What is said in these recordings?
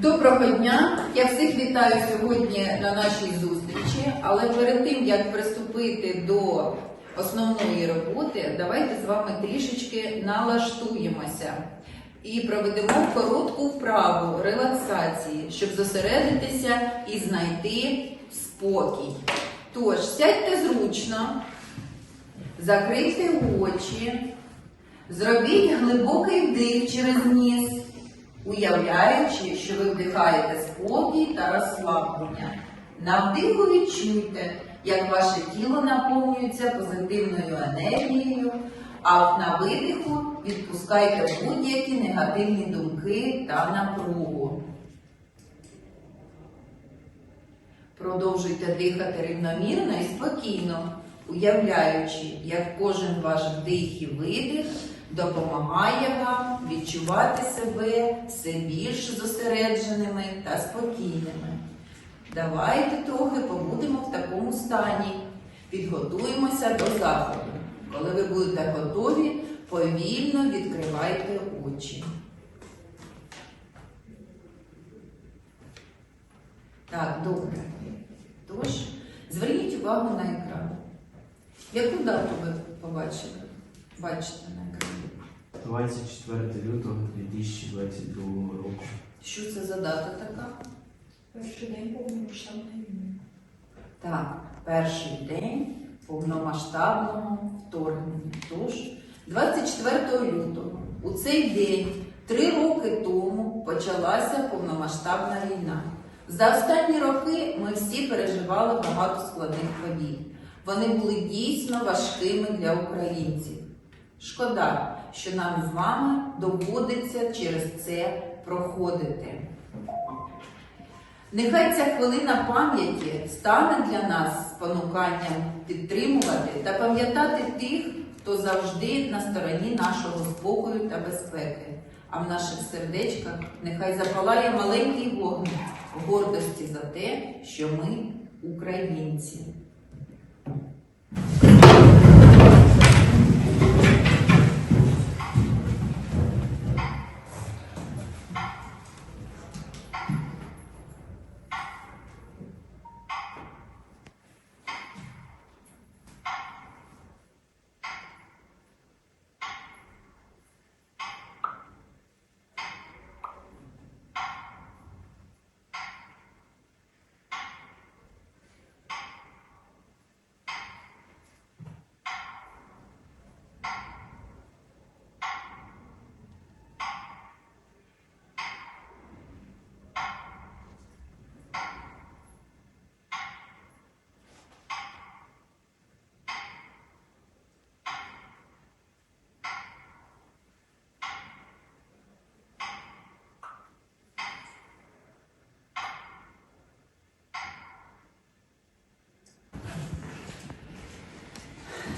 Доброго дня! Я всіх вітаю сьогодні на нашій зустрічі. Але перед тим як приступити до основної роботи, давайте з вами трішечки налаштуємося і проведемо коротку вправу релаксації, щоб зосередитися і знайти спокій. Тож, сядьте зручно, закрийте очі, зробіть глибокий вдих через ніс уявляючи, що ви вдихаєте спокій та розслаблення. На вдиху відчуйте, як ваше тіло наповнюється позитивною енергією, а на видиху відпускайте будь-які негативні думки та напругу. Продовжуйте дихати рівномірно і спокійно, уявляючи, як кожен ваш вдих і видих допомагає вам відчувати себе все більш зосередженими та спокійними. Давайте трохи побудемо в такому стані, підготуємося до заходу. Коли ви будете готові, повільно відкривайте очі. Так, добре. Тож, зверніть увагу на екран. Яку дату ви побачили? Бачите на екрані? 24 лютого 2022 року. Що це за дата така? Перший день повномасштабної війни. Так, перший день повномасштабного вторгнення. Тож, 24 лютого, у цей день, три роки тому, почалася повномасштабна війна. За останні роки ми всі переживали багато складних подій. Вони були дійсно важкими для українців. Шкода, що нам з вами доводиться через це проходити. Нехай ця хвилина пам'яті стане для нас спонуканням підтримувати та пам'ятати тих, хто завжди на стороні нашого спокою та безпеки. А в наших сердечках нехай запалає маленький вогник гордості за те, що ми українці. –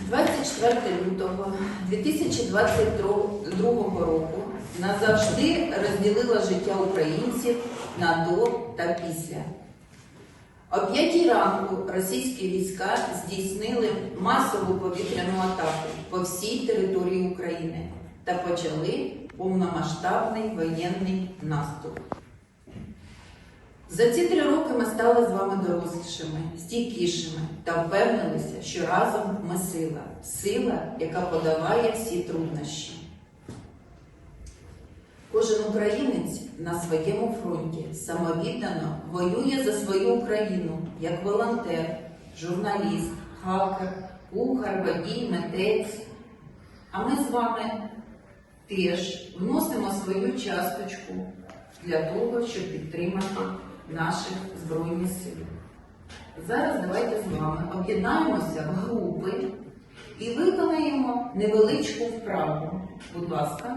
24 лютого 2022 року назавжди розділила життя українців на до та після. О п'ятій ранку російські війська здійснили масову повітряну атаку по всій території України та почали повномасштабний воєнний наступ. За ці три роки ми стали з вами дорослішими, стійкішими та впевнилися, що разом ми сила, сила, яка подолає всі труднощі. Кожен українець на своєму фронті самовіддано воює за свою Україну як волонтер, журналіст, хакер, кухар, водій, митець. А ми з вами теж вносимо свою часточку для того, щоб підтримати наших Збройних сил. Зараз давайте з вами об'єднаємося в групи і виконаємо невеличку вправу. Будь ласка.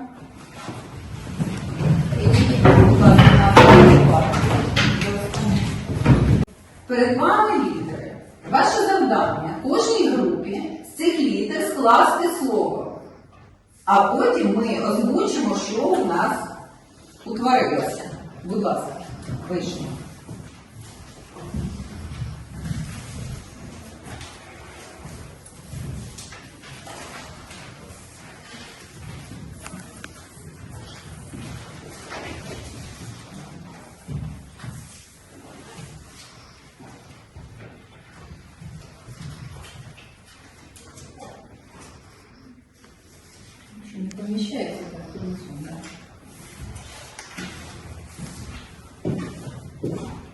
Перед вами літери. Ваше завдання кожній групі з цих літер скласти слово. А потім ми озвучимо, що у нас утворилося. Будь ласка, вийшли.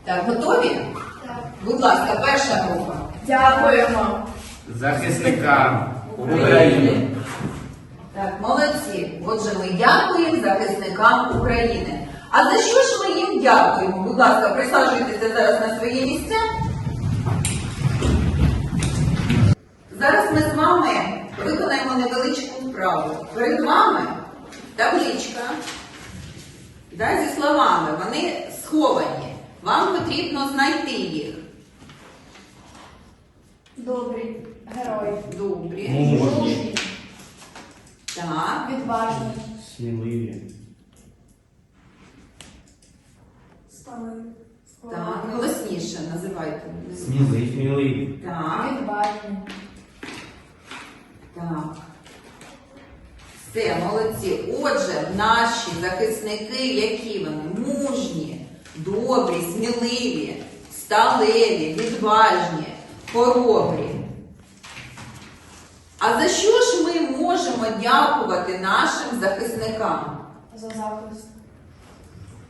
Так, готові? Так. Будь ласка, перша група. Дякуємо. Захисникам України. Так, молодці. Отже, ми дякуємо захисникам України. А за що ж ми їм дякуємо? Будь ласка, присаджуйтеся зараз на своє місця. Зараз ми з вами виконаємо невеличку вправу. Перед вами табличка да, зі словами. Вони сховані. Вам потрібно знайти їх. Добрий. Герой. Добрі. Мужні. Так. Відважний. Сміливі. Сталий. Так, голосніше називайте. Сміливі. Так, Відважний. так. Все, молодці. Отже, наші захисники, які вони мужні, добрі, сміливі, сталеві, відважні, хоробрі. А за що ж ми можемо дякувати нашим захисникам? За захист.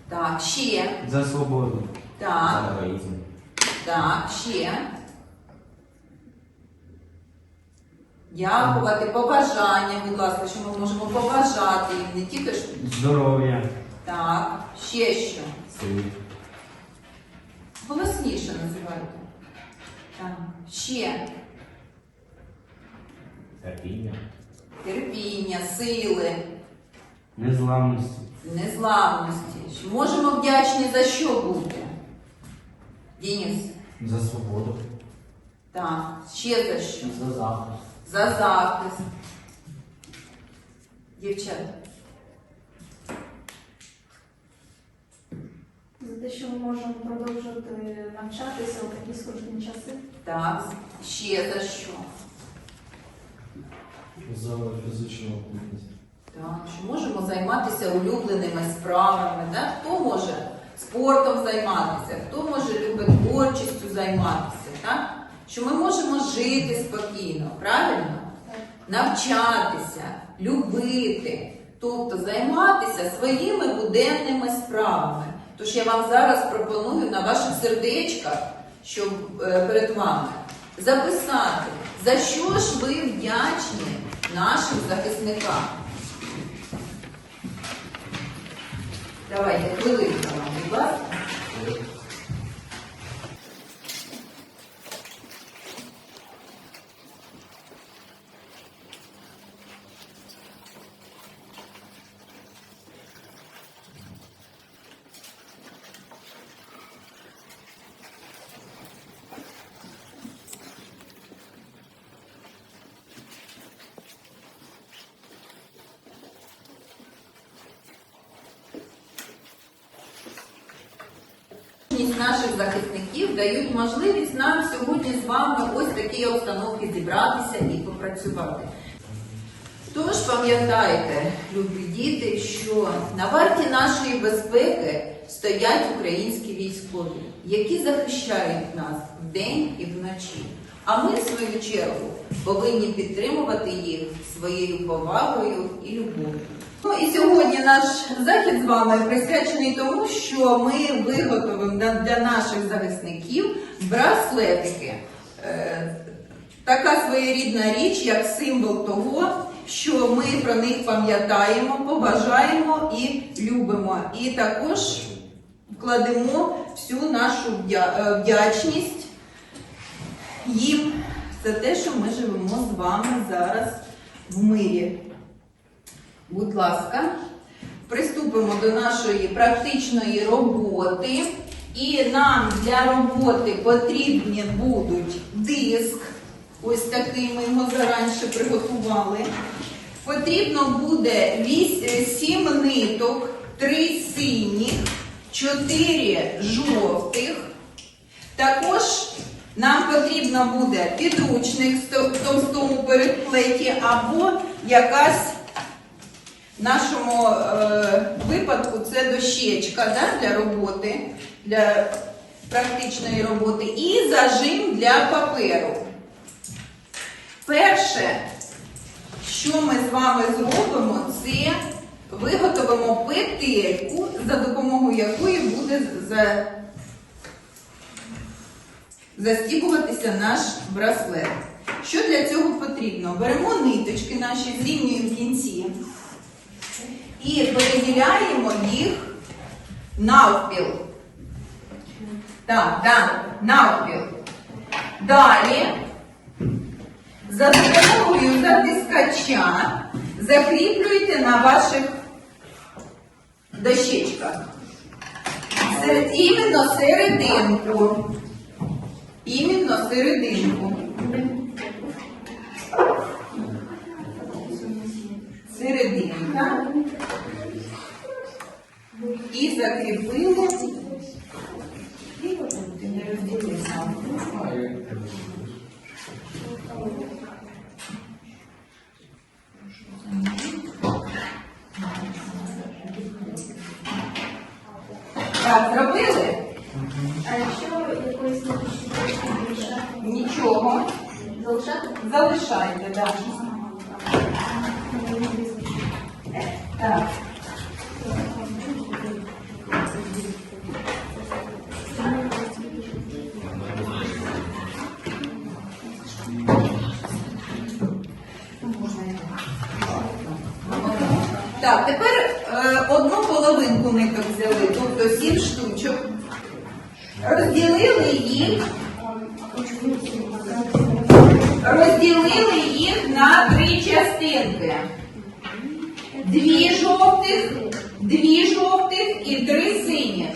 Так, ще. За свободу. Так, За героїзм. так, ще. Дякувати, побажання, будь ласка, що ми можемо побажати їм, не тільки ж. Здоров'я. Так, ще що. Сили. Голосніше називайте. Так, ще Терпіння. терпіння, сили, Незламності. незламності. Що Можемо вдячні за що бути? Дініс. За свободу. Так, ще за що? За захист. За захист. Дівчата. За те, що ми можемо продовжувати навчатися у такі скрутні часи. Так, ще за що? За фізичну активність. Так, що можемо займатися улюбленими справами. Так? Хто може спортом займатися, хто може любить творчістю займатися, так? Що ми можемо жити спокійно, правильно? Навчатися, любити, тобто займатися своїми буденними справами. Тож я вам зараз пропоную на ваших сердечках, щоб е, перед вами записати, за що ж ви вдячні нашим захисникам. Давайте хвилинку вам, будь ласка. Мужність наших захисників дають можливість нам сьогодні з вами ось в такій обстановці зібратися і попрацювати. Тож пам'ятайте, любі діти, що на варті нашої безпеки стоять українські військові, які захищають нас вдень і вночі. А ми, в свою чергу, повинні підтримувати їх своєю повагою і любов'ю. Ну і сьогодні наш захід з вами присвячений тому, що ми виготовимо для наших захисників браслетики. Е, така своєрідна річ, як символ того, що ми про них пам'ятаємо, побажаємо і любимо. І також вкладемо всю нашу е, вдячність їм за те, що ми живемо з вами зараз в мирі. Будь ласка, приступимо до нашої практичної роботи. І нам для роботи потрібні будуть диск. Ось такий ми його заранше приготували. Потрібно буде 7 ниток, 3 синіх, 4 жовтих. Також нам потрібно буде підручник в товстому передплеті або якась нашому е, випадку це дощечка да, для роботи, для практичної роботи, і зажим для паперу. Перше, що ми з вами зробимо, це виготовимо петельку, за допомогою якої буде за- застібуватися наш браслет. Що для цього потрібно? Беремо ниточки наші, зрівнюємо кінці і переділяємо їх навпіл. Так, так, навпіл. Далі за допомогою затискача закріплюйте на ваших дощечках. Серед, іменно серединку. Іменно серединку. Серединка. І закріпили. Ти не розділився. Так, зробили? А якщо якоїсь більше, Нічого. залишати? Залишайте. Так. Половинку ниток взяли, тобто сім штучок. Розділили їх розділили їх на три частинки. Дві жовтих, дві жовтих і три синіх.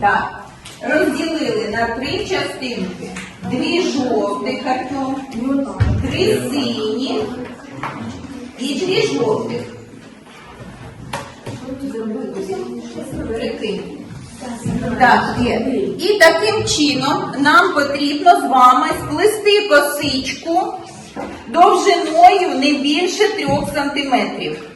Так. Розділили на три частинки. Дві жовтих, Артем, три сині і дві жовтих. Так. І таким чином нам потрібно з вами сплести косичку довжиною не більше трьох сантиметрів.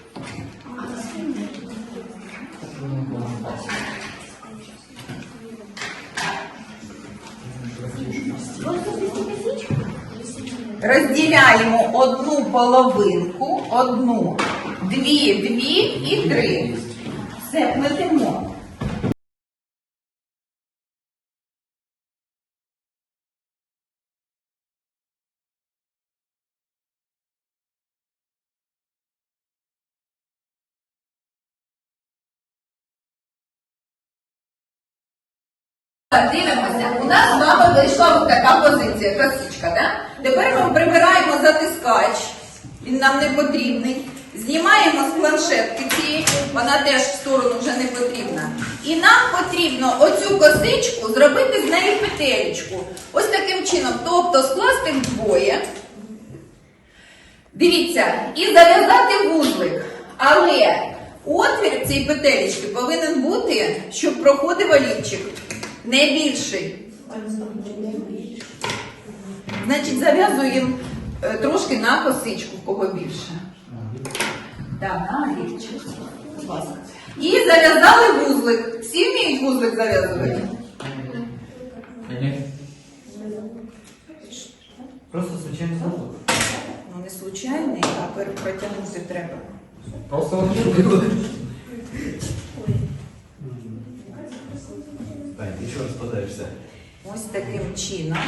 Розділяємо одну половинку, одну, дві, дві і три. Все, плетемо. Дивимося. У нас з вами вийшла така позиція, косичка, да? Тепер ми прибираємо затискач, він нам не потрібний. Знімаємо з планшетки цієї, вона теж в сторону вже не потрібна. І нам потрібно оцю косичку зробити з неї петелечку. Ось таким чином, тобто скласти вдвоє. Дивіться, і зав'язати вузлик. Але отвір цієї петелечки повинен бути, щоб проходив олівчик не більший. Значить, зав'язуємо е, трошки на косичку, в кого більше. Так, на. Будь ласка. І зав'язали вузлик. Всі вміють вузлик зав'язувати? Просто случайно забув. Ну, не случайний, а протягнути треба. Просто Так, еще распадаешься. Ось таким чином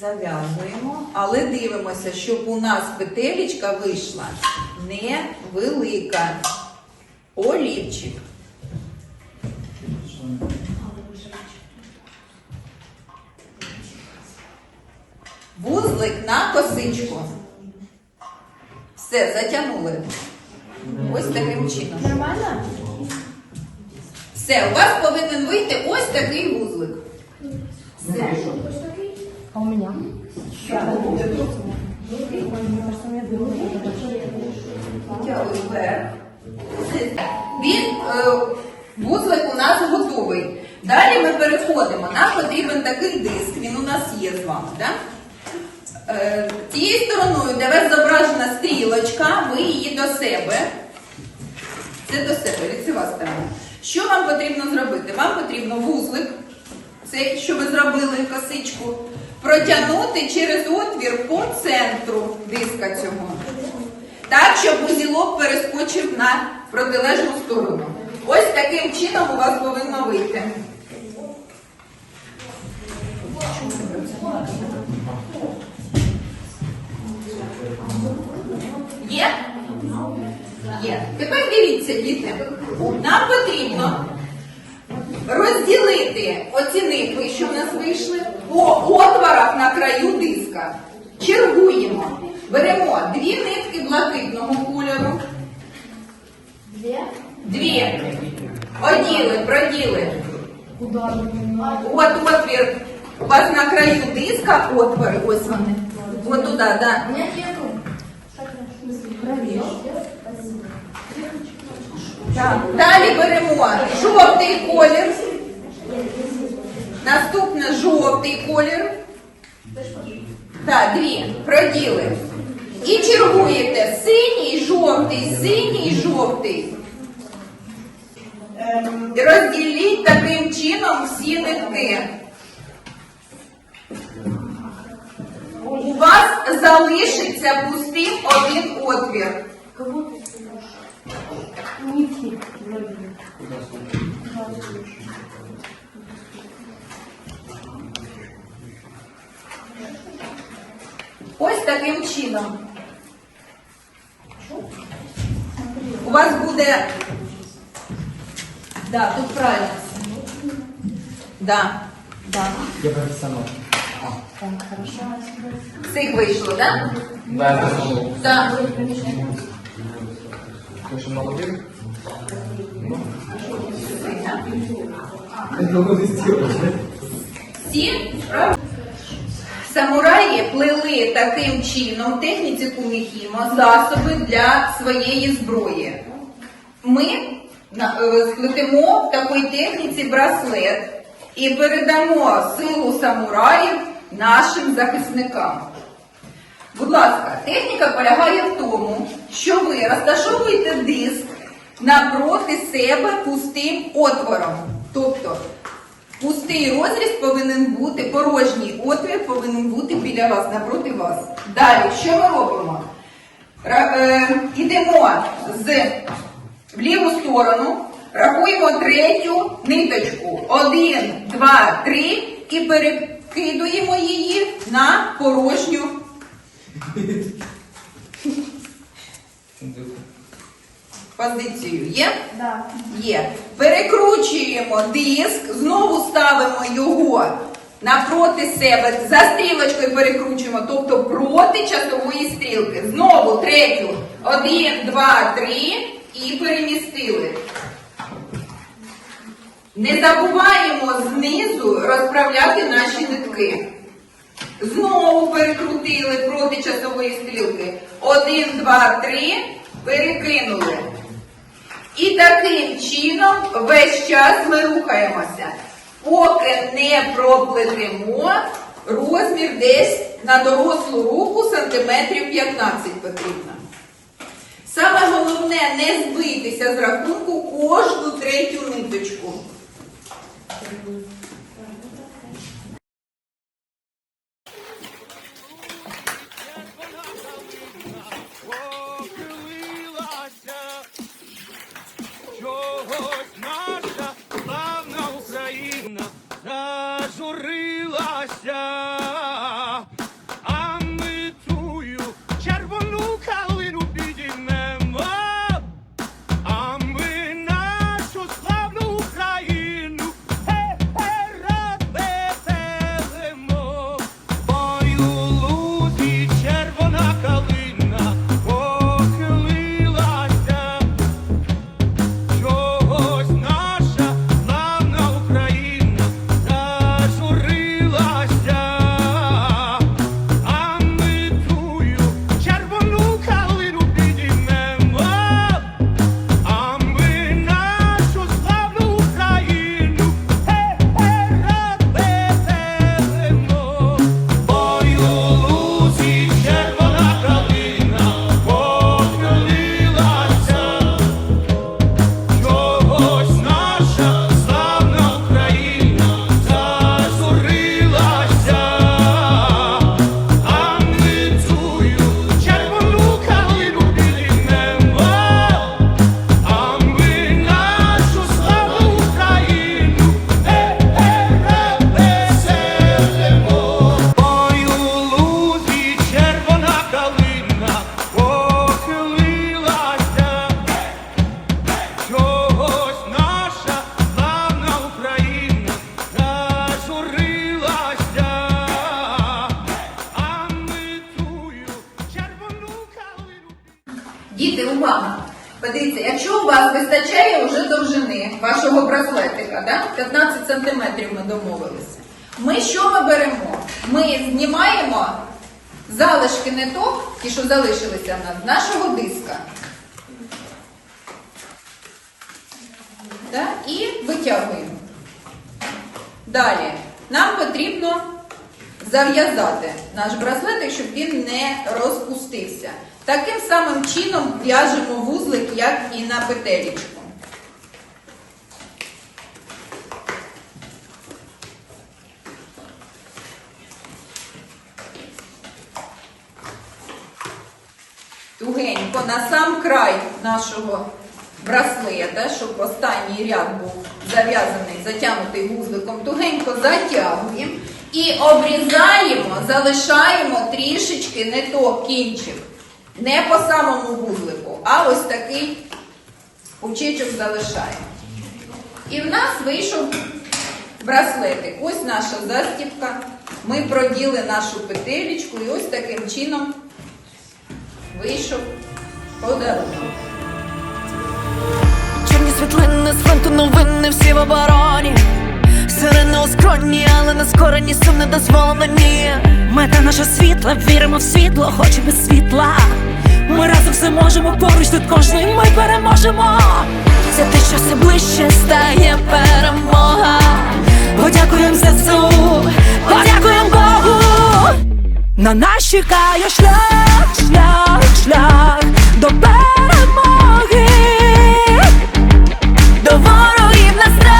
зав'язуємо, але дивимося, щоб у нас петелечка вийшла невелика. Олівчик. Вузлик на косичку. Все, затягнули. Ось таким чином. Нормально? Все, у вас повинен вийти ось такий вузлик. Все. А у вверх. Він, е, вузлик у нас готовий. Далі ми переходимо. Нам потрібен такий диск, він у нас є з вами. Да? Е, тією стороною, де вас зображена стрілочка, ви її до себе. Це до себе, лицева сторона. Що вам потрібно зробити? Вам потрібно вузлик, цей, що ви зробили косичку, протягнути через отвір по центру диска цього. так, щоб узілок перескочив на протилежну сторону. Ось таким чином у вас повинно вийти. Є? Є. Тепер дивіться, діти. Нам потрібно розділити оці нитки, що в нас вийшли, по отворах на краю диска. Чергуємо. Беремо дві нитки блакитного кольору. Дві. Оділи, проділи. От отвір. У вас на краю диска отвори, ось вони. От туди, да. Далі беремо жовтий колір. Наступне жовтий колір. Так, дві. Проділи. І чергуєте синій, жовтий, синій, жовтий. Ем, Розділіть таким чином всі нитки. У вас залишиться пустим один отвір. Ось таким чином. У вас буде. Да, тут правильно. Да, да. Я профессионал. Всіх вийшло, да? Да, это самое. Да. Ты что, молодец? Это надо сделать. Всі Самураї плели таким чином техніці куміхімо засоби для своєї зброї. Ми е, сплетемо в такій техніці браслет і передамо силу самураїв нашим захисникам. Будь ласка, техніка полягає в тому, що ви розташовуєте диск напроти себе пустим отвором. Тобто пустий розріз повинен бути, порожній отвір повинен бути біля вас, напроти вас. Далі, що ми робимо? Е, Ідемо з в ліву сторону, рахуємо третю ниточку. Один, два, три і перекидуємо її на порожню позицію. Є? Да. Є. Перекручуємо диск, знову ставимо його напроти себе, за стрілочкою перекручуємо, тобто проти часової стрілки. Знову третю. Один, два, три і перемістили. Не забуваємо знизу розправляти наші нитки. Знову перекрутили проти часової стрілки. Один, два, три. Перекинули. І таким чином весь час ми рухаємося, поки не проплетемо розмір десь на дорослу руку сантиметрів 15 потрібно. Саме головне не збитися з рахунку кожну третю ниточку. Діти, увага! Подивіться, якщо у вас вистачає вже довжини вашого браслетика, да? 15 сантиметрів ми домовилися. Ми що ми беремо? Ми знімаємо залишки ниток, ті, що залишилися в нас, нашого диска. Да? І витягуємо. Далі. Нам потрібно зав'язати наш браслетик, щоб він не розпустився. Таким самим чином в'яжемо вузлик, як і на петелечку. Тугенько на сам край нашого браслета, щоб останній ряд був зав'язаний, затягнутий вузликом, тугенько затягуємо і обрізаємо, залишаємо трішечки не то кінчик. Не по самому вузлику, а ось такий пучечок залишаємо. І в нас вийшов браслетик. Ось наша застібка. Ми проділи нашу петелечку і ось таким чином вийшов подарунок. Чорні світлини з фронту новини всі в обороні. У скроні, але не скорені, сум не дозволено ні. Мета наша світла, віримо в світло, хоч без світла. Ми разом все можемо, поруч тут кожний ми переможемо. Це те, що все ближче стає перемога. Подякуємо ЗСУ, подякуємо Богу. На нас чекає шлях, шлях, шлях до перемоги. До ворогів на страх,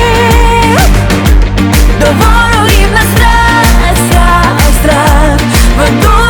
До ворогів на страх, страх, страх веду